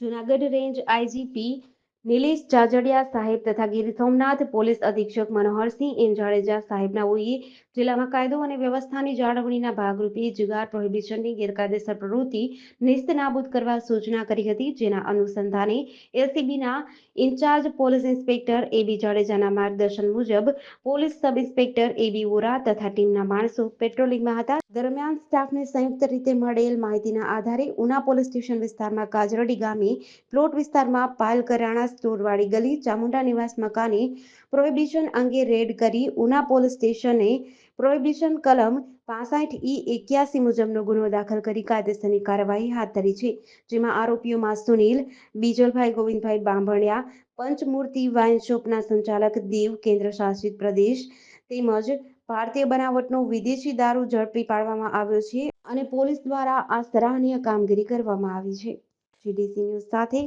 Junagadh range IGP Nilesh Jajadiya સાહેબ તથા Gir Somnath police અધિક્ષક મનોહરસિંહ એન જાડેજા સાહેબના ઓઈએ જિલ્લામાં કાયદો અને વ્યવસ્થાની જાળવણીના ભાગરૂપે જુગાર પ્રોહિબિશનની ગેરકાયદેસર પ્રવૃત્તિ નિસ્તનાબૂદ કરવા સૂચના કરી હતી, જેના અનુસંધાને એલસીબીના in-charge police inspector A B જાડેજાના માર્ગદર્શન મુજબ પોલીસ સબ ઇન્સ્પેક્ટર એબી ઓરા તથા ટીમના માણસો પેટ્રોલિંગમાં હતા. દરમિયાન સ્ટાફને સંયુક્ત રીતે મળેલ માહિતીના આધારે ઉના પોલીસ સ્ટેશન વિસ્તારમાં કાજરડી ગામે પ્લોટ વિસ્તારમાં પાયલ કરાણા સ્ટોરવાળી ગલી ચામુંડા નિવાસ મકાને પ્રોહિબિશન અંગે રેડ કરી ઉના પોલીસ સ્ટેશને પ્રોહિબિશન કલમ પાસઠ ઈ એક્યાસી મુજબનો ગુનો દાખલ કરી કાયદેસરની કાર્યવાહી હાથ ધરી છે. જેમાં આરોપીઓમાં સુનિલ, બીજલભાઈ ગોવિંદભાઈ બાંભણિયા, પંચમૂર્તિ વાઇન શોપના સંચાલક દીવ કેન્દ્ર શાસિત પ્રદેશ તેમજ ભારતીય બનાવટનો વિદેશી દારૂ ઝડપી પાડવામાં આવ્યો છે અને પોલીસ દ્વારા આ સરાહનીય કામગીરી કરવામાં આવી છે. જીડીસી ન્યૂઝ સાથે